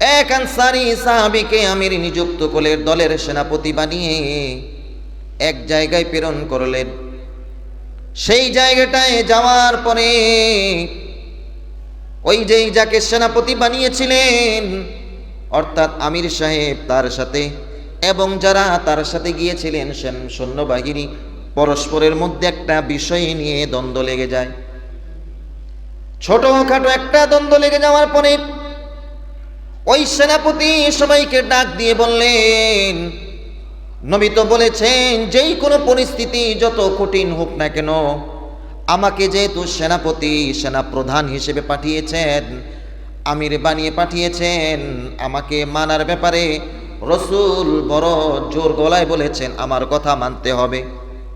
এক আনসারি সাহাবিকে আমির নিযুক্ত কোলের দলের সেনাপতি বানিয়ে এক জায়গায় প্রেরণ করলেন। সেই জায়গাটায় যাওয়ার পরে ওই যেই যাকে সেনাপতি বানিয়েছিলেন, অর্থাৎ আমির সাহেব তার সাথে এবং যারা তার সাথে গিয়েছিলেন, সেন সৈন্যবাহিনী, পরস্পরের মধ্যে একটা বিষয় নিয়ে দ্বন্দ্ব লেগে যায়। ছোটখাটো একটা দ্বন্দ্ব লেগে যাওয়ার পরে ওই সেনাপতি সবাইকে ডাক দিয়ে বললেন, নবী তো বলেছেন, যেই কোনো পরিস্থিতি যত কঠিন হোক না কেন, আমাকে যেহেতু সেনাপতি সেনা প্রধান হিসেবে পাঠিয়েছেন, আমির বানিয়ে পাঠিয়েছেন, আমাকে মানার ব্যাপারে রসুল বড় জোর গলায় বলেছেন, আমার কথা মানতে হবে।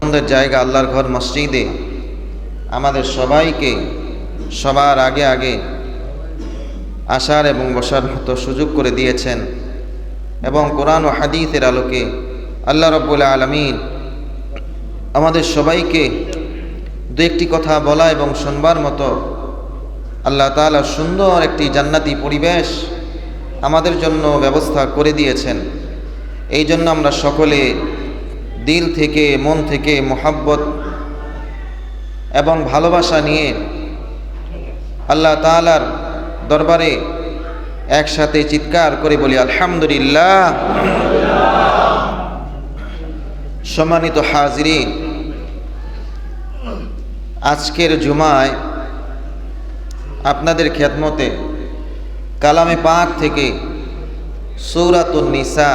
আমাদের জায়গা আল্লাহর ঘর মসজিদে। আমাদের সবাইকে সবার আগে আগে আসার এবং বসার মতো সুযোগ করে দিয়েছেন। এবং কোরআন ও হাদিসের আলোকে আল্লাহ রব্বুল আলমিন আমাদের সবাইকে দু একটি কথা বলা এবং শুনবার মতো আল্লাহ তাআলা সুন্দর একটি জান্নাতি পরিবেশ আমাদের জন্য ব্যবস্থা করে দিয়েছেন। এই জন্য আমরা সকলে দিল থেকে, মন থেকে মোহাব্বত এবং ভালোবাসা নিয়ে আল্লাহ তাআলার দরবারে একসাথে চিৎকার করে বলি, আলহামদুলিল্লাহ। সম্মানিত হাজরিন, আজকের জুমায় আপনাদের খেদমতে কালামে পাক থেকে সৌরাতুন নিসা,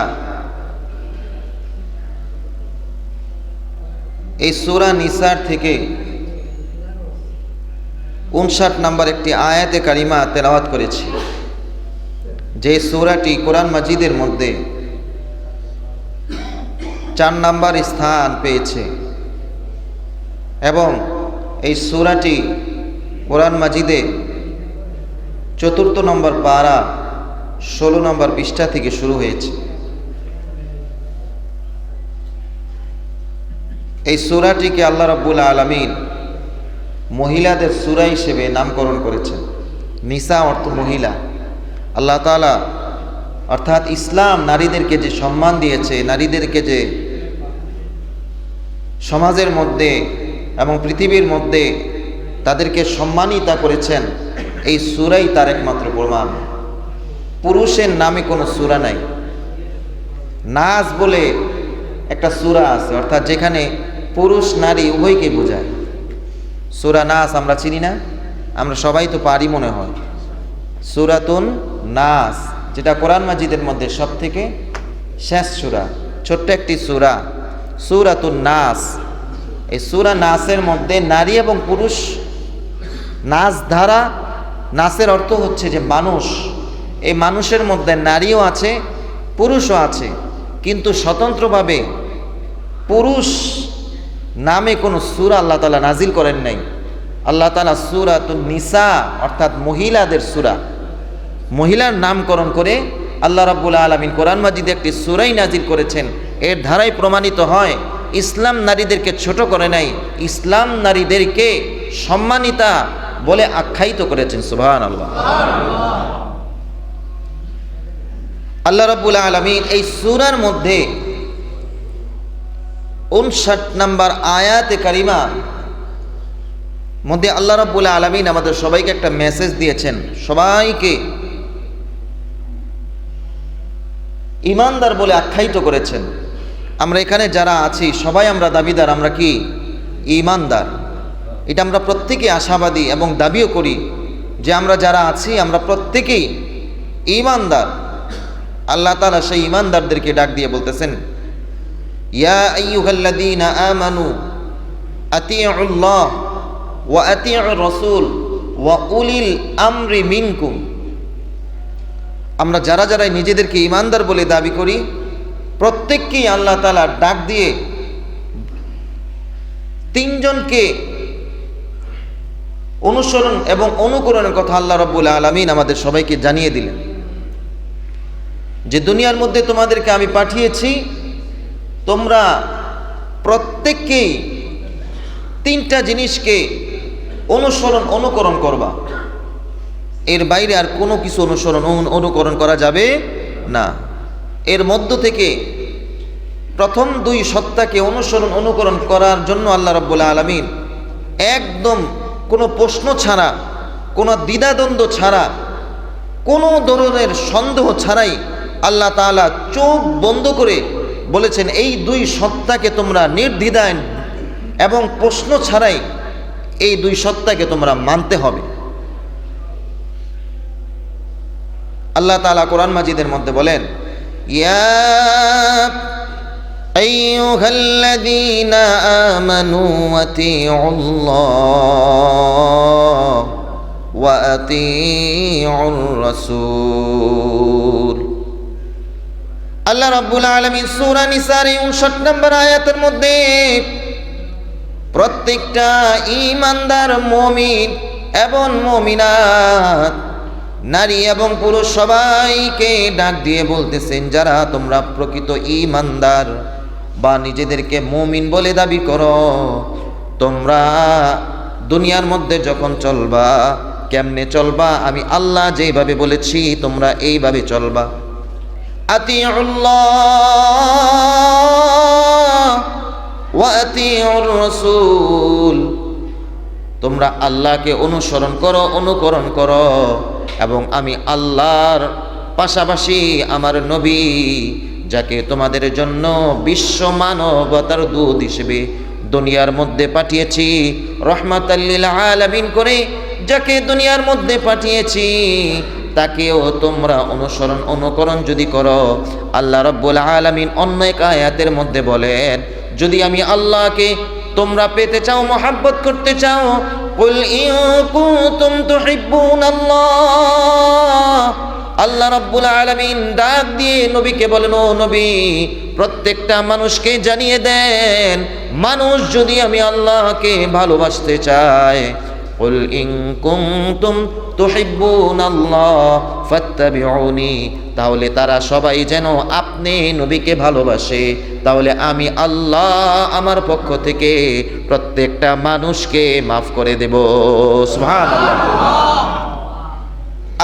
এই সূরা নিসার থেকে উনষাট নাম্বার একটি আয়াতে কারিমা তেলাওয়াত করেছি। যে সূরাটি কোরআন মাজিদের মধ্যে চার নাম্বার স্থান পেয়েছে এবং এই সূরাটি কোরআন মাজিদে চতুর্থ নম্বর পারা ষোলো নম্বর পৃষ্ঠা থেকে শুরু হয়েছে। এই সূরাটিকে আল্লাহ রাব্বুল আলমিন মহিলাদের সূরা হিসেবে নামকরণ করেছেন। নিসা অর্থ মহিলা। আল্লাহ তাআলা অর্থাৎ ইসলাম নারীদেরকে যে সম্মান দিয়েছে, নারীদেরকে যে সমাজের মধ্যে এবং পৃথিবীর মধ্যে তাদেরকে সম্মানিতা করেছেন, এই সুরাই তার একমাত্র প্রমাণ। পুরুষের নামে কোনো সুরা নাই। নাচ বলে একটা সুরা আছে, অর্থাৎ যেখানে পুরুষ নারী উভয়কে বোঝায়। সুরা নাস আমরা চিনি না, আমরা সবাই তো পারি মনে হয়। সুরাতুন নাস, যেটা কোরআন মাজিদের মধ্যে সব থেকে শেষ সুরা, ছোট্ট একটি সুরা, সুরাতুন নাস। এই সুরা নাসের মধ্যে নারী এবং পুরুষ নাচ ধারা নাচের অর্থ হচ্ছে যে মানুষ। এই মানুষের মধ্যে নারীও আছে, পুরুষও আছে, কিন্তু স্বতন্ত্রভাবে পুরুষ নামে কোনো সুরা আল্লাহ তালা নাজিল করেন নাই। আল্লাহ তালা সুরাতুন নিসা, অর্থাৎ মহিলাদের সুরা, মহিলার নামকরণ করে আল্লাহ রাব্বুল আলমিন কোরআন মাজিদে একটি সুরাই নাজিল করেছেন। এর ধারায় প্রমাণিত হয়, ইসলাম নারীদেরকে ছোট করে নাই, ইসলাম নারীদেরকে সম্মানিতা বলে আখ্যায়িত করেছেন সুবহান আল্লাহ আল্লাহ রাব্বুল আলমিন এই সুরার মধ্যে উনষাট নাম্বার আয়াতে কারিমা। মধ্যে আল্লাহ রাব্বুল আলমিন আমাদের সবাইকে একটা মেসেজ দিয়েছেন। সবাইকে ইমানদার বলে আখ্যায়িত করেছেন। আমরা এখানে যারা আছি, সবাই আমরা দাবিদার, আমরা কি? ইমানদার। এটা আমরা প্রত্যেকে আশাবাদী এবং দাবিও করি যে আমরা যারা আছি, আমরা প্রত্যেকেই ইমানদার। আল্লাহ তালা সেই ইমানদারদেরকে ডাক দিয়ে বলতেছেন আমরা যারা যারা নিজেদেরকে ইমানদার বলে দাবি করি, প্রত্যেককেই আল্লাহ তালা ডাক দিয়ে তিনজনকে অনুসরণ এবং অনুকরণের কথা আল্লাহ রব্বুল আলমিন আমাদের সবাইকে জানিয়ে দিলেন। যে দুনিয়ার মধ্যে তোমাদেরকে আমি পাঠিয়েছি তোমরা প্রত্যেককেই তিনটা জিনিসকে অনুসরণ, অনুকরণ করবা। এর বাইরে আর কোনো কিছু অনুসরণ, অনু- অনুকরণ করা যাবে না। এর মধ্য থেকে প্রথম দুই সত্তাকে অনুসরণ, অনুকরণ করার জন্য আল্লাহ রব্বুল আলমিন একদম কোনো প্রশ্ন ছাড়া, কোনো দ্বিধাদ্বন্দ্ব ছাড়া, কোনো ধরনের সন্দেহ ছাড়াই আল্লাহ তাআলা চোখ বন্ধ করে বলেছেন, এই দুই সত্তাকে তোমরা নির্দ্বিধায় এবং প্রশ্ন ছাড়াই এই দুই সত্তাকে তোমরা মানতে হবে। আল্লাহ তালা কোরআন মাজিদের মধ্যে বলেন ওয়া আতিউর রাসূল। আল্লাহ রাব্বুল আলামিন সূরা নিসার 59 নম্বর আয়াতের মধ্যে প্রত্যেকটা ঈমানদার মুমিন এবং মুমিনাত, নারী এবং পুরুষ সবাইকে ডাক দিয়ে বলতেছেন, যারা তোমরা প্রকৃত ঈমানদার বা নিজেদেরকে মুমিন বলে দাবি করো, তোমরা দুনিয়ার মধ্যে যখন চলবা, কেমনে চলবা? আমি আল্লাহ যেভাবে বলেছি, তোমরা এইভাবে চলবা। তোমরা আল্লাহকে অনুসরণ করো, অনুকরণ করো এবং আমি আল্লাহর পাশাপাশি আমার নবী, যাকে তোমাদের জন্য বিশ্ব মানবতার দূত হিসেবে দুনিয়ার মধ্যে পাঠিয়েছি রহমাতাল্লিল আলামিন করে, যাকে দুনিয়ার মধ্যে পাঠিয়েছি তাকেও তোমরা অনুসরণ অনুকরণ যদি করো আল্লাহ রব্বুল আলামিন অন্য এক আয়াতের মধ্যে বলেন যদি আমি আল্লাহকে তোমরা পেতে চাও মহাব্বত করতে চাও قل إن كنتم تحبون الله আল্লাহ রাব্বুল আলামিন ডাক দিয়ে নবীকে বলেন ও নবী প্রত্যেকটা মানুষকে জানিয়ে দেন মানুষ যদি আমি আল্লাহকে ভালোবাসতে চায় قل إن كنتم تحبون الله فاتبعوني তাহলে তারা সবাই যেন আপনি নবীকে ভালোবাসে তাহলে আমি আল্লাহ আমার পক্ষ থেকে প্রত্যেকটা মানুষকে মাফ করে দেব সুবহানাল্লাহ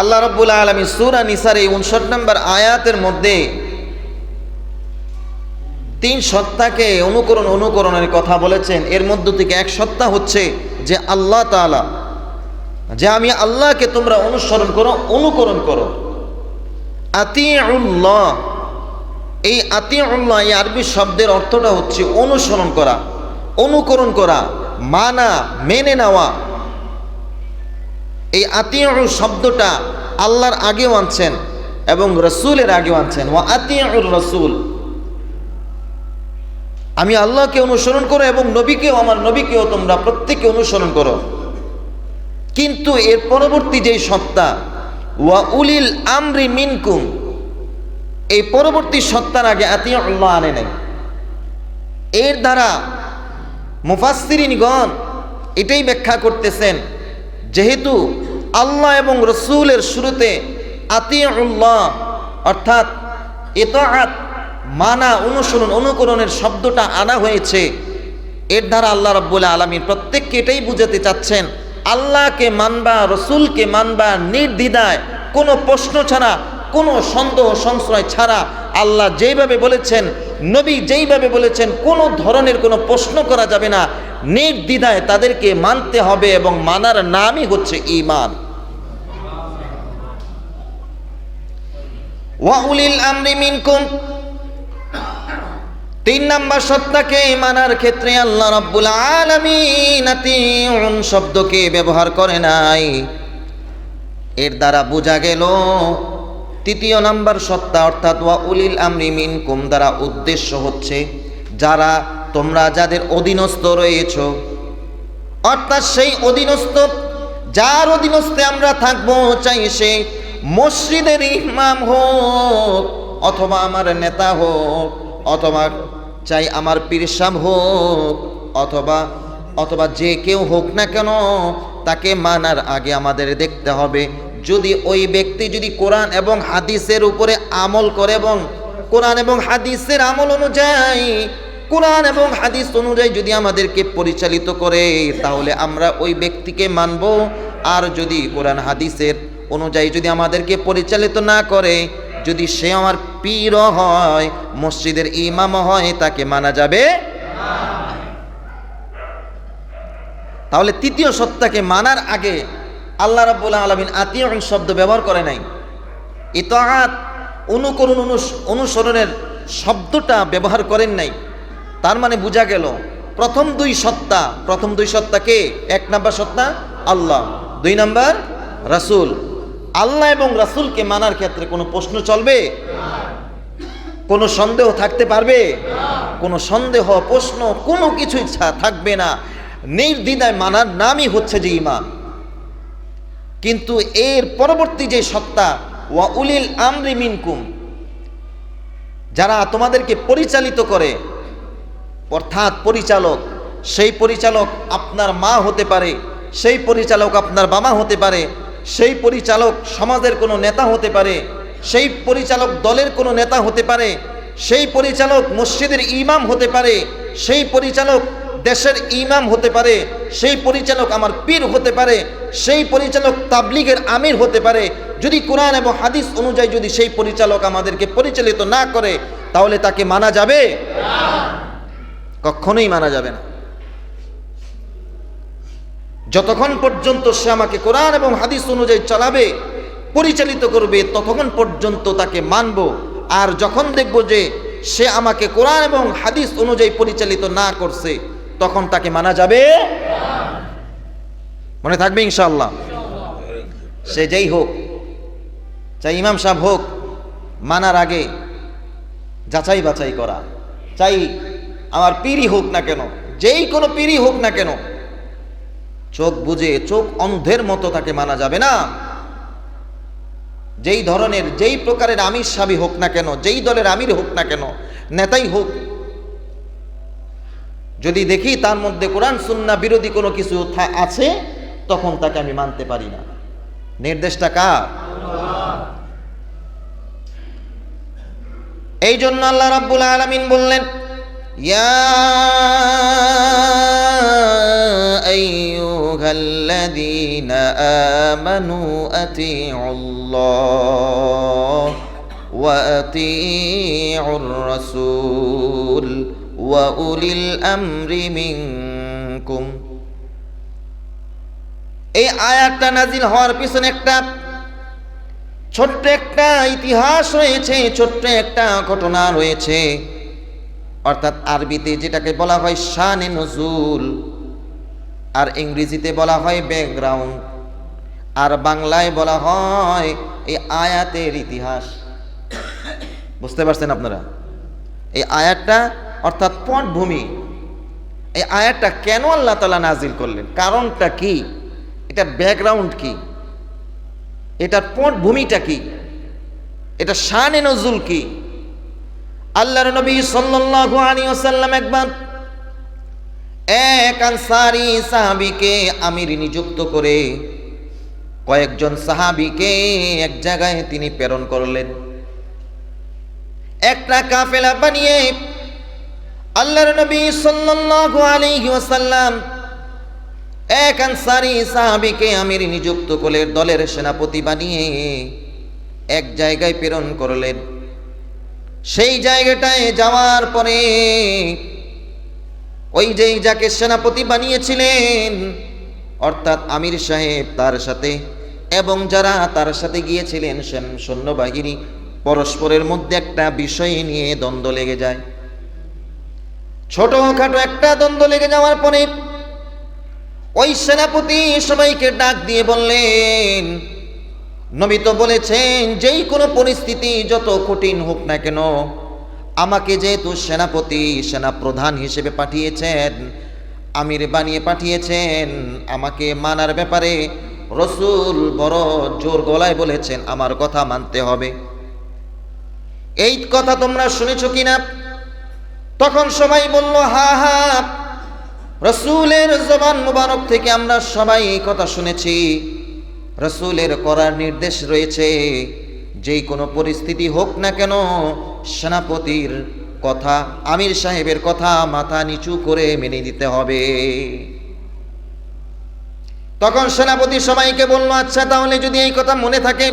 আল্লাহ রব্বুল আলমী সুরা নিসার এই উনষট নম্বর আয়াতের মধ্যে তিন সত্তাকে অনুকরণ অনুকরণের কথা বলেছেন। এর মধ্য থেকে এক সত্তা হচ্ছে যে আল্লাহ তাআলা, যে আমি আল্লাহকে তোমরা অনুসরণ করো, অনুকরণ করো। আতিউল্লাহ, এই আতিউল্লাহ, এই আরবি শব্দের অর্থটা হচ্ছে অনুসরণ করা, অনুকরণ করা, মানা, মেনে নেওয়া। এই আতিউর শব্দটা আল্লাহর আগেও আনছেন এবং রসুলের আগেও আনছেন। ও আতিউর রসুল আমি আল্লাহকে অনুসরণ করো এবং নবীকেও, আমার নবীকেও তোমরা প্রত্যেকে অনুসরণ করো। কিন্তু এর পরবর্তী যেই সত্তা, ওয়া উলিল আমরি মিনকুম, এই পরবর্তী সত্তার আগে আতিউল্লাহ আনে নাই। এর দ্বারা মুফাসসিরিনগণ এটাই ব্যাখ্যা করতেছেন, যেহেতু আল্লাহ এবং রসুলের শুরুতে আতিউল্লাহ অর্থাৎ এতআত মানা অনুসরণ অনুকরণের শব্দটা আনা হয়েছে। এর দ্বারা আল্লাহ রব্বুল আলমী প্রত্যেককে এটাই বুঝাতে চাচ্ছেন, আল্লাহকে মানবা, রসুলকে মানবা নির্দ্বিধায়, কোনো প্রশ্ন ছাড়া, কোনো সন্দেহ, সংশয় ছাড়া আল্লাহ যেইভাবে বলেছেন, নবী যেইভাবে বলেছেন, কোনো ধরনের কোনো প্রশ্ন করা যাবে না। নির্দ্বিধায় তাদেরকে মানতে হবে এবং মানার নামই হচ্ছে ঈমান। ওয়াউলিল আমরি মিনকুম তিন নাম্বার সত্তাকে মানার ক্ষেত্রে আল্লাহ রাব্বুল আলামিন শব্দকে ব্যবহার করে নাই। এর দ্বারা বোঝা গেল, তৃতীয় নাম্বার সত্তা অর্থাৎ ওয়া উলিল আমরি মিনকুম দ্বারা উদ্দেশ্য হচ্ছে যারা, তোমরা যাদের অধীনস্থ রয়েছ। অর্থাৎ সেই অধীনস্থ, যার অধীনস্থে আমরা থাকব, চাই সে মসজিদের ইমাম হোক অথবা আমার নেতা হোক অথবা চাই আমার পীরসাম হোক, অথবা অথবা যে কেউ হোক না কেন, তাকে মানার আগে আমাদের দেখতে হবে। যদি ওই ব্যক্তি যদি কোরআন এবং হাদিসের উপরে আমল করে এবং কোরআন এবং হাদিসের আমল অনুযায়ী, কোরআন এবং হাদিস অনুযায়ী যদি আমাদেরকে পরিচালিত করে, তাহলে আমরা ওই ব্যক্তিকে মানব। আর যদি কোরআন হাদিসের অনুযায়ী যদি আমাদেরকে পরিচালিত না করে যদি সে আমার পীরও হয়, মসজিদের ইমাম হয়, তাকে মানা যাবে? তাহলে তৃতীয় সত্তাকে মানার আগে আল্লাহ রাব্বুল আলমিন আত্মীয় শব্দ ব্যবহার করে নাই। ইতাআত, অনুকরণ অনুস- অনুসরণের শব্দটা ব্যবহার করেন নাই। তার মানে বোঝা গেল, প্রথম দুই সত্তা, প্রথম দুই সত্তা কে? এক নাম্বার সত্তা আল্লাহ, দুই নাম্বার রাসূল। আল্লাহ এবং রাসুলকে মানার ক্ষেত্রে কোনো প্রশ্ন চলবে? কোনো সন্দেহ থাকতে পারবে? কোনো সন্দেহ, প্রশ্ন, কোনো কিছুই থাকবে না। নির্দ্বিধায় মানার নামই হচ্ছে যে ইমান কিন্তু এর পরবর্তী যে সত্তা, ওয়া উলিল আমরি মিনকুম, যারা তোমাদেরকে পরিচালিত করে, অর্থাৎ পরিচালক, সেই পরিচালক আপনার মা হতে পারে, সেই পরিচালক আপনার বাবা হতে পারে সেই পরিচালক সমাজের কোনো নেতা হতে পারে, সেই পরিচালক দলের কোনো নেতা হতে পারে, সেই পরিচালক মসজিদের ইমাম হতে পারে, সেই পরিচালক দেশের ইমাম হতে পারে, সেই পরিচালক আমার পীর হতে পারে, সেই পরিচালক তাবলিগের আমির হতে পারে। যদি কোরআন এবং হাদিস অনুযায়ী যদি সেই পরিচালক আমাদেরকে পরিচালিত না করে, তাহলে তাকে মানা যাবে? কখনোই মানা যাবে না। যতক্ষণ পর্যন্ত সে আমাকে কোরআন এবং হাদিস অনুযায়ী চালাবে, পরিচালিত করবে, ততক্ষণ পর্যন্ত তাকে মানব। আর যখন দেখব যে সে আমাকে কোরআন এবং হাদিস অনুযায়ী পরিচালিত না করছে, তখন তাকে মানা যাবে মনে থাকবে ইনশাল্লাহ সে যেই হোক, চাই ইমাম সাহেব হোক, মানার আগে যাচাই বাছাই করা। চাই আমার পিড়ি হোক না কেন, যেই কোনো পিড়ি হোক না কেন চোখ বুঝে চোখ অন্ধের মতো তাকে মানা যাবে না। যেই ধরনের, যেই প্রকারের আমির সাবি হোক না কেন, যেই দলের আমির হোক না কেন, নেতাই হোক, যদি দেখি তার মধ্যে কোরআন সুন্না বিরোধী কোনো কিছু আছে, তখন তাকে আমি মানতে পারি না। নির্দেশটা কার? এই জন্য আল্লাহ রাব্বুল আলামিন বললেন, ইয়া আইয়ুহাল্লাযীনা আমানু আতিউল্লাহ ওয়া আতিউর রাসূল ওয়া উলিল আমরি মিনকুম। এই আয়াতটা নাজিল হওয়ার পিছনে একটা ছোট্ট একটা ইতিহাস রয়েছে, ছোট্ট একটা ঘটনা রয়েছে। অর্থাৎ আরবিতে যেটাকে বলা হয় শানে নজুল আর ইংরেজিতে বলা হয় ব্যাকগ্রাউন্ড আর বাংলায় বলা হয় এই আয়াতের ইতিহাস। বুঝতে পারছেন আপনারা? এই আয়াতটা অর্থাৎ পটভূমি, এই আয়াতটা কেন আল্লাহ তালা নাজিল করলেন? কারণটা কি? এটা ব্যাকগ্রাউন্ড কি? এটার পটভূমিটা কি? এটা শানে নজুল কি? আল্লাহর নবী সাল্লাল্লাহু আলাইহি ওয়াসাল্লাম একবার এক আনসারি সাহাবিকে আমির নিযুক্ত করে কয়েকজন সাহাবিকে এক জায়গায় তিনি প্রেরণ করলেন। একটা কাফেলা বানিয়ে আল্লাহর নবী সাল্লাল্লাহু আলাইহি ওয়াসাল্লাম এক আনসারি সাহাবীকে আমির নিযুক্ত করে দলের সেনাপতি বানিয়ে এক জায়গায় প্রেরণ করলেন। সেই জায়গাটায় যাওয়ার পরে ওই যে যাকে সেনাপতি বানিয়েছিলেন, অর্থাৎ আমির সাহেব তার সাথে এবং যারা তার সাথে গিয়েছিলেন সেন- সৈন্যবাহিনী, পরস্পরের মধ্যে একটা বিষয় নিয়ে দ্বন্দ্ব লেগে যায়। ছোটখাটো একটা দ্বন্দ্ব লেগে যাওয়ার পরে ওই সেনাপতি সবাইকে ডাক দিয়ে বললেন, নবী তো বলেছেন, যেই কোনো পরিস্থিতি যত কঠিন হোক না কেন আমাকে যেহেতু সেনাপতি সেনা প্রধান হিসেবে পাঠিয়েছেন, আমির বানিয়ে পাঠিয়েছেন, আমাকে মানার ব্যাপারে রসুল বড় জোর গলায় বলেছেন, আমার কথা মানতে হবে। এই কথা তোমরা শুনেছ কিনা? তখন সবাই বলল, হা হা। রসুলের জবান মুবারক থেকে আমরা সবাই এই কথা শুনেছি। রসুলের করার নির্দেশ রয়েছে, যেই কোনো পরিস্থিতি হোক না কেন সেনাপতির কথা, আমির সাহেবের কথা মাথা নিচু করে মেনে নিতে হবে। তখন সেনাপতি সবাইকে বলল আচ্ছা তাহলে যদি এই কথা মনে থাকে,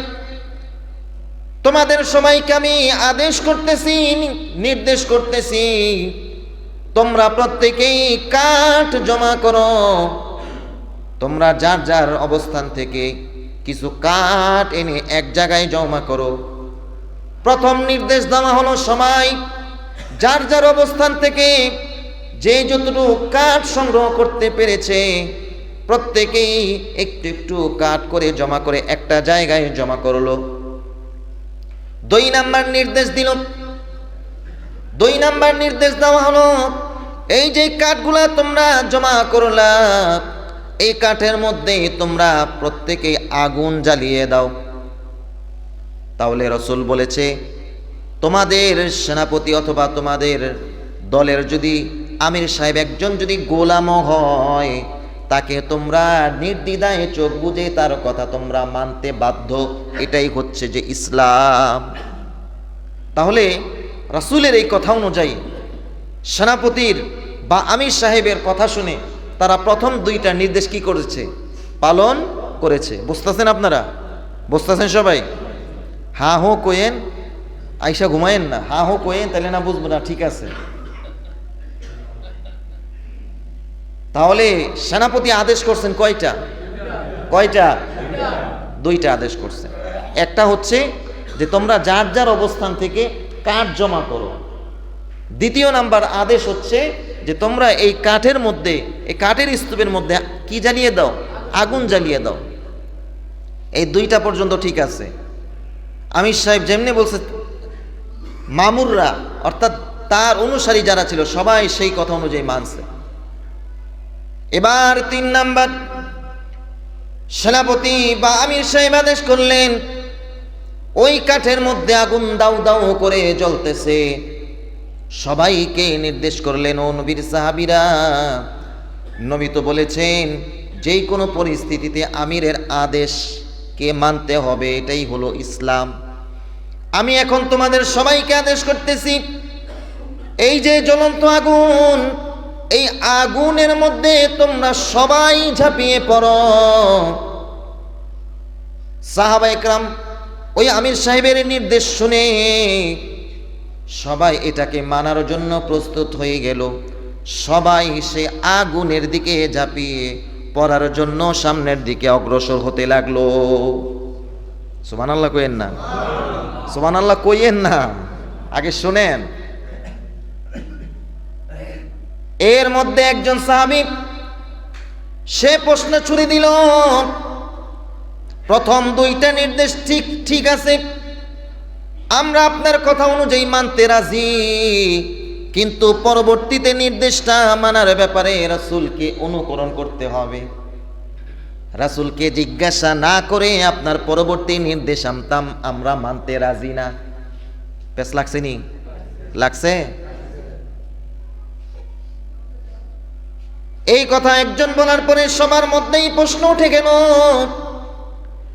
তোমাদের সবাইকে আমি আদেশ করতেছি, নির্দেশ করতেছি, তোমরা প্রত্যেকেই কাঠ জমা করো। তোমরা যার যার অবস্থান থেকে কিছু কাঠ এনে এক জায়গায় জমা করো। প্রথম নির্দেশ দেওয়া হলো সবাই যার যার অবস্থান থেকে যে যতটুকু কাঠ সংগ্রহ করতে পেরেছে, প্রত্যেকেই একটু একটু কাঠ করে জমা করে একটা জায়গায় জমা করল। দুই নাম্বার নির্দেশ দিল। দুই নাম্বার নির্দেশ দেওয়া হলো, এই যে কাঠগুলা তোমরা জমা করলা, এই কাঠের মধ্যে তোমরা প্রত্যেকে আগুন জ্বালিয়ে দাও। তাহলে রসুল বলেছে, তোমাদের সেনাপতি অথবা তোমাদের দলের যদি আমির সাহেব একজন যদি গোলামও হয়, তাকে তোমরা নির্দ্বিধায় চোখ বুঝে তার কথা তোমরা মানতে বাধ্য। এটাই হচ্ছে যে ইসলাম। তাহলে রাসূলের এই কথা অনুযায়ী সেনাপতির বা আমির সাহেবের কথা শুনে তারা প্রথম দুইটা নির্দেশ কি করেছে? পালন করেছে। বুঝতেছেন আপনারা? বুঝতেছেন সবাই? হা হো কোয়েন, আইসা ঘুমায়েন না। হা হো কোয়েন তাহলে না বুঝব না, ঠিক আছে। তাহলে সেনাপতি আদেশ করছেন কয়টা? কয়টা? দুইটা আদেশ করছেন একটা হচ্ছে যে তোমরা যার যার অবস্থান থেকে কাঠ জমা করো। দ্বিতীয় নাম্বার আদেশ হচ্ছে যে তোমরা এই কাঠের মধ্যে, এই কাঠের স্তূপের মধ্যে কি জ্বালিয়ে দাও? আগুন জ্বালিয়ে দাও। এই দুইটা পর্যন্ত ঠিক আছে। আমির সাহেব যেমনি বলছে, মামুররা, অর্থাৎ তার অনুসারী যারা ছিল, সবাই সেই কথা অনুযায়ী মানছে। এবার তিন নাম্বার, সেনাপতি বা আমির সাহেব আদেশ করলেন, ওই কাঠের মধ্যে আগুন দাউ দাউ করে জ্বলতেছে। সবাইকে নির্দেশ করলেন, ও নবীর সাহাবিরা, নবী তো বলেছেন, যেই কোনো পরিস্থিতিতে আমিরের আদেশকে মানতে হবে, এটাই হলো ইসলাম। আমি এখন তোমাদের সবাইকে আদেশ করতেছি, এই যে জ্বলন্ত আগুন, এই আগুনের মধ্যে তোমরা সবাই ঝাঁপিয়ে পড়ো। সাহাবা একরাম, ওই আমির সাহেবের নির্দেশ শুনে সবাই এটাকে মানার জন্য প্রস্তুত হয়ে গেল। সবাই সে আগুনের দিকে ঝাঁপিয়ে পড়ার জন্য সামনের দিকে অগ্রসর হতে লাগল। সুমান আল্লাহ কইেন না। সুমান আল্লাহ কইেন না। আগে শোনেন। এর মধ্যে একজন সাহাবি, সে প্রশ্ন ছুড়ে দিল, প্রথম দুইটা নির্দেশ ঠিক ঠিক আছে। আমরা আপনার কথা অনুযায়ী মানতে রাজি, কিন্তু পরবর্তীতে নির্দেশটা মানার ব্যাপারে রাসূলকে অনুকরণ করতে হবে। রাসূলকে জিজ্ঞাসা না করে আপনার পরবর্তী নির্দেশ আমতাম আমরা মানতে রাজি না। পেস লাগছে নি? লাগছে? এই কথা একজন বলার পরে সবার মধ্যেই প্রশ্ন উঠে গেল।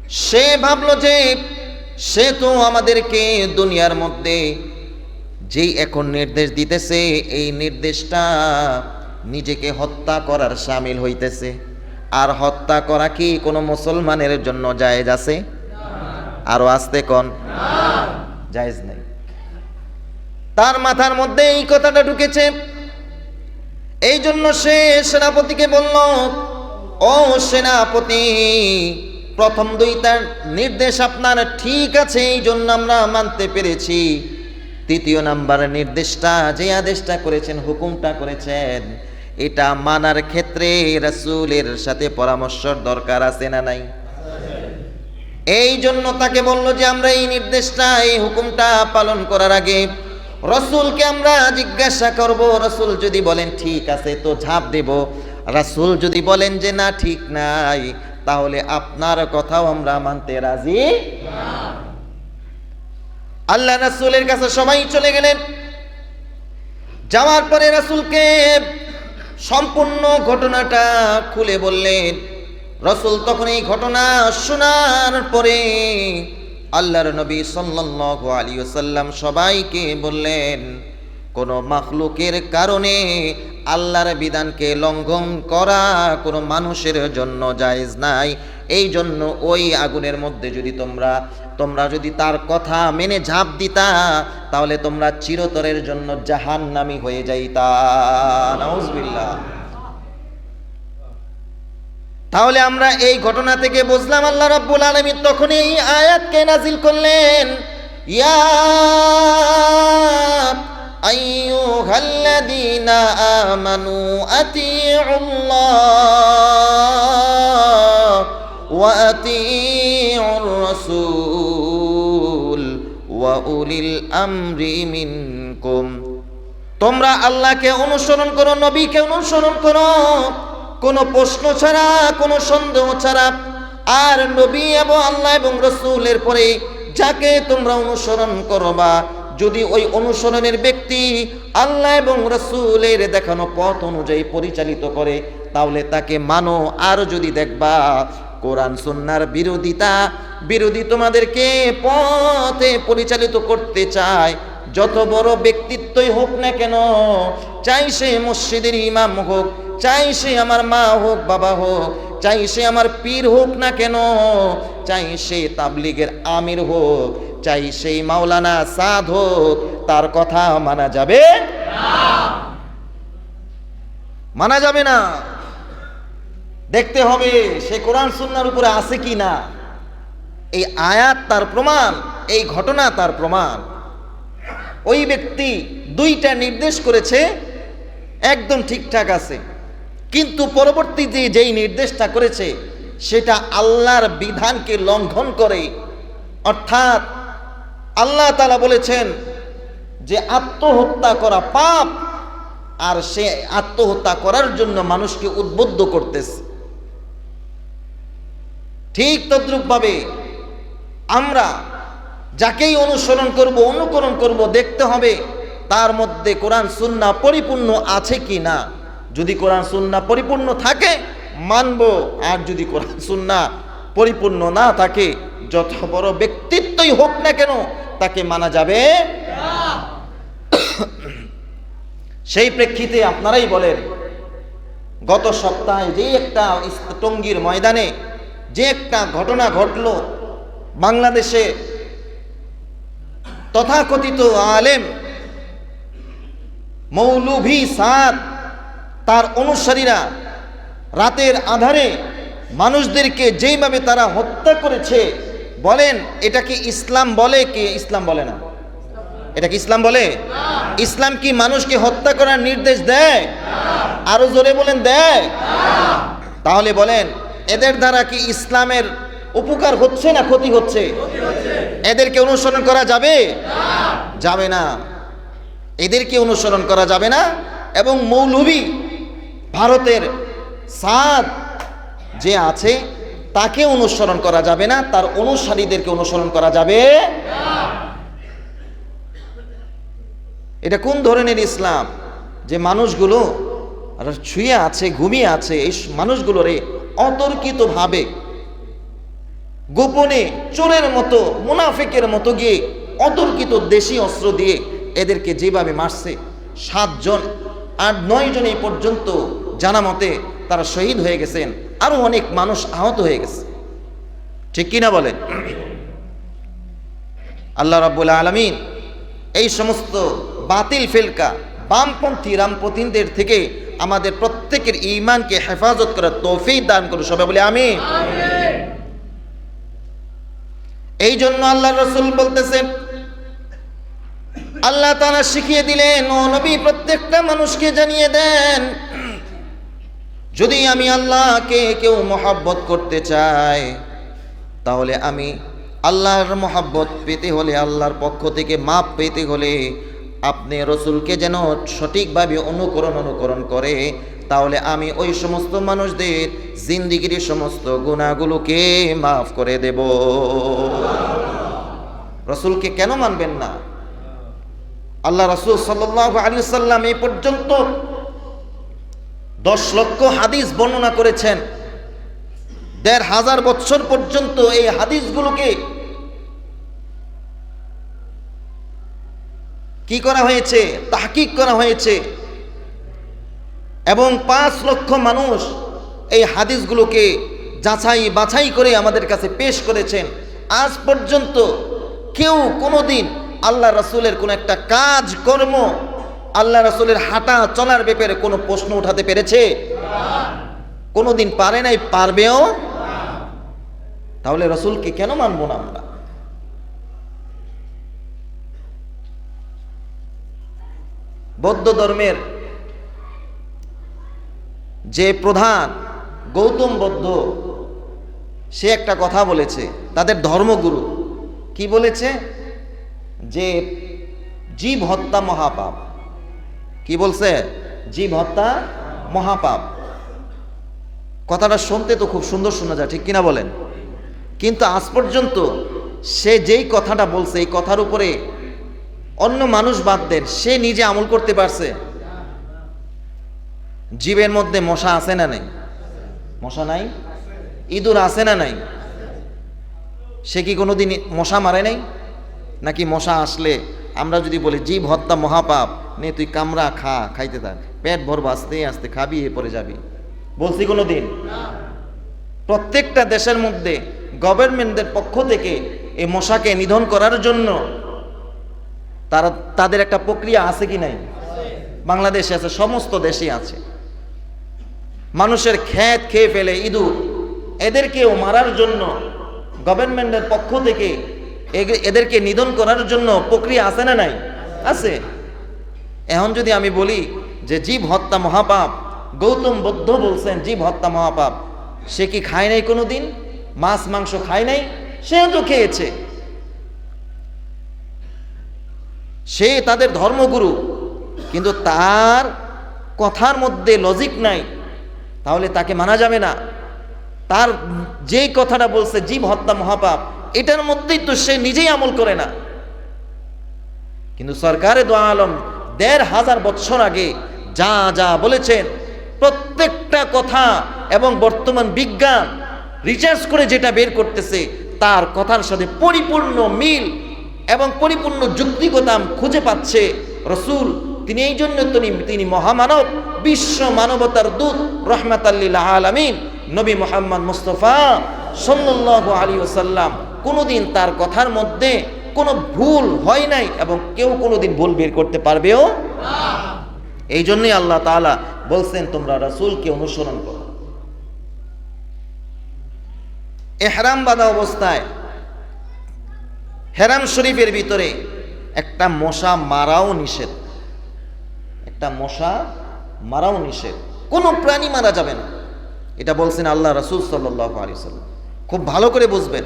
সে ভাবলো যে সে তো আমাদেরকে দুনিয়ার মধ্যে যেই এখন নির্দেশ দিতেছে, এই নির্দেশটা নিজেকে হত্যা করার সামিল হইতেছে। আর হত্যা করা কি কোনো মুসলমানের জন্য জায়েজ আছে? আরও আসতে কন? জায়েজ নেই। তার মাথার মধ্যে এই কথাটা ঢুকেছে। এই জন্য সে সেনাপতিকে বলল, ও সেনাপতি, প্রথম দুইটার নির্দেশ আপনার ঠিক আছে, এই জন্য আমরা মানতে পেরেছি। তৃতীয় নাম্বার নির্দেশটা, যে আদেশটা করেছেন, হুকুমটা করেছেন এটা মানার ক্ষেত্রে রাসূলের সাথে পরামর্শর দরকার আছে না নাই? এই জন্য তাকে বলল যে, আমরা এই নির্দেশটা, এই হুকুমটা পালন করার আগে রসুলকে আমরা জিজ্ঞাসা করব, রসুল যদি বলেন ঠিক আছে তো ঝাঁপ দেব। রাসূল যদি বলেন যে না, ঠিক নাই, তাহলে আপনার কথাও আমরা মানতে রাজি আল্লাহ রাসূলের কাছে সবাই চলে গেলেন। যাওয়ার পরে রাসূলকে সম্পূর্ণ ঘটনাটা খুলে বললেন, রসুল তখন এই ঘটনা শোনার পরে আল্লাহর নবী সাল্লাল্লাহু আলাইহি ওয়াসাল্লাম সবাইকে বললেন কোনো মাখলুকের কারণে আল্লাহর বিধানকে লঙ্ঘন করা কোনো মানুষের জন্য জায়েজ নাই। এই জন্য ওই আগুনের মধ্যে যদি তোমরা তোমরা যদি তার কথা মেনে ঝাঁপ দিতা, তাহলে তোমরা চিরতরের জন্য জাহান্নামী হয়ে যাইতা। তাহলে আমরা এই ঘটনা থেকে বুঝলাম, আল্লাহ রাব্বুল আলামিন তখন এই আয়াতকে নাজিল করলেন, ইয়া আইয়ুহাল্লাযীনা আমানু আতিউল্লাহ ওয়া আতিউর রাসূল ওয়া উলিল আমরি মিনকুম। তোমরা আল্লাহকে অনুসরণ করো, নবীকে অনুসরণ করো। কোনো প্রশ্ন ছাড়া, কোনো সন্দেহ ছাড়া আর নবী এবং আল্লাহ এবং রসুলের পরে যাকে তোমরা অনুসরণ করবা যদি ওই অনুসরণের ব্যক্তি আল্লাহ এবং রসুলের দেখানো পথ অনুযায়ী পরিচালিত করে, তাহলে তাকে মানো। আর যদি দেখবা কোরআন সুন্নার বিরোধিতা, বিরোধী তোমাদেরকে পথে পরিচালিত করতে চায়, যত বড় ব্যক্তিত্বই হোক না কেন, চাই সে মসজিদের ইমাম হোক, চাই সে আমার মা হোক, বাবা হোক চাই সে আমার পীর হোক না কেন, চাই সে তাবলিগের আমির হোক, চাই সেই মাওলানা সাদ হোক, তার কথা মানা যাবে মানা যাবে না। দেখতে হবে সে কোরআন সুন্নার উপরে আছে কি না। এই আয়াত তার প্রমাণ, এই ঘটনা তার প্রমাণ। ওই ব্যক্তি দুইটা নির্দেশ করেছে, একদম ঠিকঠাক আছে। কিন্তু পরবর্তী যে যেই নির্দেশটা করেছে, সেটা আল্লাহর বিধানকে লঙ্ঘন করে। অর্থাৎ আল্লাহ তালা বলেছেন যে আত্মহত্যা করা পাপ, আর সে আত্মহত্যা করার জন্য মানুষকে উদ্বুদ্ধ করতেছে। ঠিক তদ্রুপভাবে আমরা যাকেই অনুসরণ করব, অনুকরণ করব, দেখতে হবে তার মধ্যে কোরআন সুন্না পরিপূর্ণ আছে কি না। যদি কোরআন সুন্না পরিপূর্ণ থাকে, মানব। আর যদি কোরআন সুন্না পরিপূর্ণ না থাকে, যত বড় ব্যক্তিত্বই হোক না কেন, তাকে মানা যাবে সেই প্রেক্ষিতে আপনারাই বলেন, গত সপ্তাহে যে একটা টঙ্গীর ময়দানে যে একটা ঘটনা ঘটলো, বাংলাদেশে তথাকথিত আলেম মৌলভী সাদ তার অনুসারীরা রাতের আধারে মানুষদেরকে যেইভাবে তারা হত্যা করেছে, বলেন, এটা কি ইসলাম বলে কি ইসলাম বলে না? এটা কি ইসলাম বলে? ইসলাম কি মানুষকে হত্যা করার নির্দেশ দেয়? আরও জোরে বলেন, দেয়। তাহলে বলেন, এদের দ্বারা কি ইসলামের উপকার হচ্ছে না ক্ষতি হচ্ছে? এদেরকে অনুসরণ করা যাবে? যাবে না। এদেরকে অনুসরণ করা যাবে না। এবং মৌলভী ভারতের সাদ যে আছে, তাকে অনুসরণ করা যাবে না, তার অনুসারীদেরকে অনুসরণ করা যাবে এটা কোন ধরনের ইসলাম? যে মানুষগুলো ছুঁয়ে আছে, ঘুমিয়ে আছে, এই মানুষগুলোরে অতর্কিতভাবে গোপনে চোরের মতো, মুনাফিকের মতো গিয়ে অতর্কিত দেশি অস্ত্র দিয়ে এদেরকে যেভাবে মারছে, সাতজন আর নয় জন এই পর্যন্ত জানা মতে তারা শহীদ হয়ে গেছেন। আরও অনেক মানুষ আহত হয়ে গেছে। ঠিক কিনা বলেন? আল্লাহ রাব্বুল আলমিন এই সমস্ত বাতিল ফেলকা বামপন্থী রামপন্থীদের থেকে আমাদের প্রত্যেকের ইমানকে হেফাজত করার তৌফিক দান করুন। সবাই বলে আমি এই জন্য আল্লাহ রসুল বলতেছেন আল্লাহ তারা শিখিয়ে দিলেন, ও নবী, প্রত্যেকটা মানুষকে জানিয়ে দেন, যদি আমি আল্লাহকে কেউ মহাব্বত করতে চাই, তাহলে আমি আল্লাহর মহাব্বত পেতে হলে, আল্লাহর পক্ষ থেকে মাপ পেতে হলে আপনি রসুলকে যেন সঠিকভাবে অনুকরণ অনুকরণ করে, তাহলে আমি ওই সমস্ত মানুষদের জিন্দিগির সমস্ত গুণাগুলোকে মাফ করে দেব। রসুলকে কেন মানবেন না? আল্লাহ রসুল সাল্লাহ আলী সাল্লাম এই পর্যন্ত দশ লক্ষ হাদিস বর্ণনা করেছেন। দেড় হাজার বছর পর্যন্ত এই হাদিসগুলোকে কি করা হয়েছে? তাহকিক করা হয়েছে। এবং পাঁচ লক্ষ মানুষ এই হাদিসগুলোকে যাচাই বাছাই করে আমাদের কাছে পেশ করেছেন। আজ পর্যন্ত কেউ কোনোদিন আল্লাহ রসুলের কোনো একটা কাজ, কর্ম, আল্লাহ রসুলের হাঁটা চলার ব্যাপারে কোনো প্রশ্ন উঠাতে পেরেছে? কোনোদিন পারে নাই, পারবেও? তাহলে রসুলকে কেন মানবো না আমরা? বৌদ্ধ ধর্মের যে প্রধান গৌতম বৌদ্ধ, সে একটা কথা বলেছে। তাদের ধর্মগুরু কি বলেছে? যে জীব হত্যা মহাপাপ। কি বলছে? জীব হত্যা মহাপাপ। কথাটা শুনতে তো খুব সুন্দর শোনা যায়, ঠিক কিনা বলেন? কিন্তু আজ পর্যন্ত সে যেই কথাটা বলছে, এই কথার উপরে অন্য মানুষ বাদ দেন, সে নিজে আমল করতে পারছে। জীবের মধ্যে মশা আছে না নাই? মশা নাই? ইঁদুর আছে না নাই? সে কি কোনোদিন মশা মারে নাই? নাকি মশা আসলে? আমরা যদি বলি, জীব হত্যা মহাপাপ, নে তুই কামড়া, খা, খাইতে থাক। পেট ভরবো আস্তে আস্তে, খাবি, এ পরে যাবি। বলছি কোনো দিন প্রত্যেকটা দেশের মধ্যে গভর্নমেন্টদের পক্ষ থেকে এই মশাকে নিধন করার জন্য তারা, তাদের একটা প্রক্রিয়া আছে কি নাই? বাংলাদেশে আছে, সমস্ত দেশে আছে। মানুষের খ্যাত খেয়ে ফেলে ইঁদুর। এদেরকেও মারার জন্য গভর্নমেন্টের পক্ষ থেকে এদেরকে নিধন করার জন্য প্রক্রিয়া আছে না নাই? আছে। এখন যদি আমি বলি যে জীব হত্যা মহাপাপ, গৌতম বুদ্ধ বলছেন জীব হত্যা মহাপাপ, সে কি খায় নাই কোনো দিন মাছ, মাংস খায় নাই? সেও তো খেয়েছে। সে তাদের ধর্মগুরু, কিন্তু তার কথার মধ্যে লজিক নাই। তাহলে তাকে মানা যাবে না। তার যেই কথাটা বলছে, জীব হত্যা মহাপাপ এটার মধ্যেই তো সে নিজেই আমল করে না। কিন্তু সরকারে দোয়া আলম দেড় হাজার বছর আগে যা যা বলেছেন, প্রত্যেকটা কথা এবং বর্তমান বিজ্ঞান রিসার্চ করে যেটা বের করতেছে, তার কথার সাথে পরিপূর্ণ মিল এবং পরিপূর্ণ যুক্তিকতা খুঁজে পাচ্ছে রসুল। তিনি এই জন্য তিনি মহামানব, বিশ্ব মানবতার দূত রহমাত আল্লিল আলমিন, নবী মোহাম্মদ মুস্তফা সাল্লাল্লাহু আলী ওসাল্লাম কোনোদিন তার কথার মধ্যে কোনো ভুল হয় নাই এবং কেউ কোনোদিন ভুল বের করতে পারবেও এই জন্যই আল্লাহ তাআলা বলছেন, তোমরা রাসূলকে অনুসরণ করো। এহরাম বাঁধা অবস্থায়, হেরাম শরীফের ভিতরে একটা মশা মারাও নিষেধ। একটা মশা মারাও নিষেধ। কোনো প্রাণী মারা যাবে না। এটা বলছেন আল্লাহ রাসূল সাল্লাহ আলি সাল্লাম খুব ভালো করে বুঝবেন।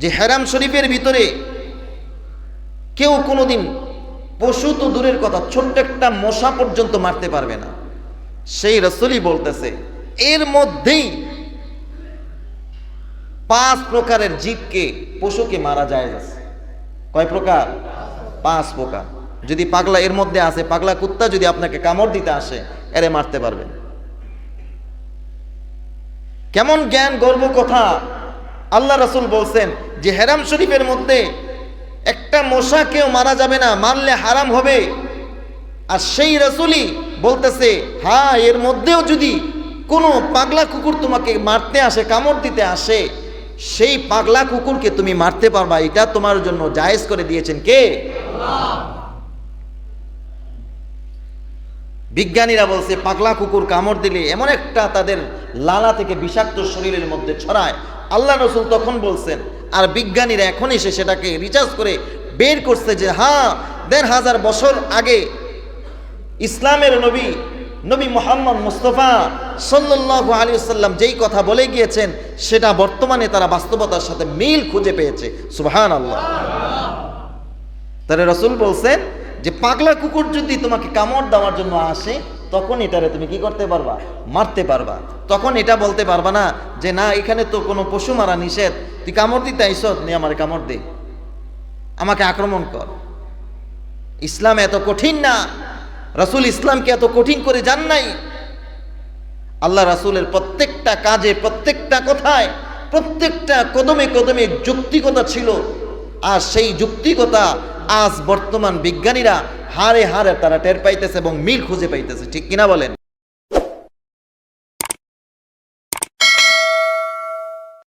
যে হেরাম শরীফের ভিতরে কেউ কোনোদিন পশু তো দূরের কথা, ছোট্ট একটা মশা পর্যন্ত মারতে পারবে না। সেই রসুলই বলতেছে, এর মধ্যেই পাঁচ প্রকারের জীবকে, পশুকে মারা যায় কয় প্রকার? পাঁচ প্রকার। যদি পাগলা এর মধ্যে আসে পাগলা কুত্তা যদি আপনাকে কামড় দিতে আসে, এরে মারতে পারবেন কেমন জ্ঞান গর্ব কথা আল্লাহ রসুল বলছেন যে হেরাম শরীফের মধ্যে একটা মশা কেউ মারা যাবে না, মারলে হারাম হবে। আর সেই রসুলই বলতেছে হ্যাঁ এর মধ্যেও যদি কোনো পাগলা কুকুর তোমাকে মারতে আসে, কামড় দিতে আসে, সেই পাগলা কুকুরকে তুমি মারতে পারবা। এটা তোমার জন্য জায়েজ করে দিয়েছেন কে? বিজ্ঞানীরা বলছে, পাগলা কুকুর কামড় দিলে এমন একটা তাদের লালা থেকে বিষাক্ত শরীরের মধ্যে ছড়ায় আল্লাহ রসুল তখন বলছেন, আর বিজ্ঞানীরা এখন এসে সেটাকে রিচার্জ করে বের করছে যে হ্যাঁ দেড় হাজার বছর আগে ইসলামের নবী নবী মোহাম্মদ মুস্তফা সাল্লাহ আলী সাল্লাম যেই কথা বলে গিয়েছেন, সেটা বর্তমানে তারা বাস্তবতার সাথে মিল খুঁজে পেয়েছে। সুবহান আল্লাহ তাহলে রসুল বলছেন যে, পাগলা কুকুর যদি তোমাকে কামড় দেওয়ার জন্য আসে তখন এটারে তুমি কি করতে পারবা? মারতে পারবা। তখন এটা বলতে পারবা না যে, না, এখানে তো কোনো পশু মারা নিষেধ। তুই কামড় দিতে আইসত নে আমার কামড় দে। আমাকে আক্রমণ কর। ইসলাম এত কঠিন না। রাসূল ইসলামকে এত কঠিন করে যান নাই। আল্লাহ রাসূলের প্রত্যেকটা কাজে, প্রত্যেকটা কথায়, প্রত্যেকটা কদমে কদমে যুক্তিকতা ছিল। আর সেই যুক্তিকতা আজ বর্তমান বিজ্ঞানীরা হারে হারে তারা টের পাইতেছে এবং মিল খুঁজে পাইতেছে। ঠিক কিনা বলেন?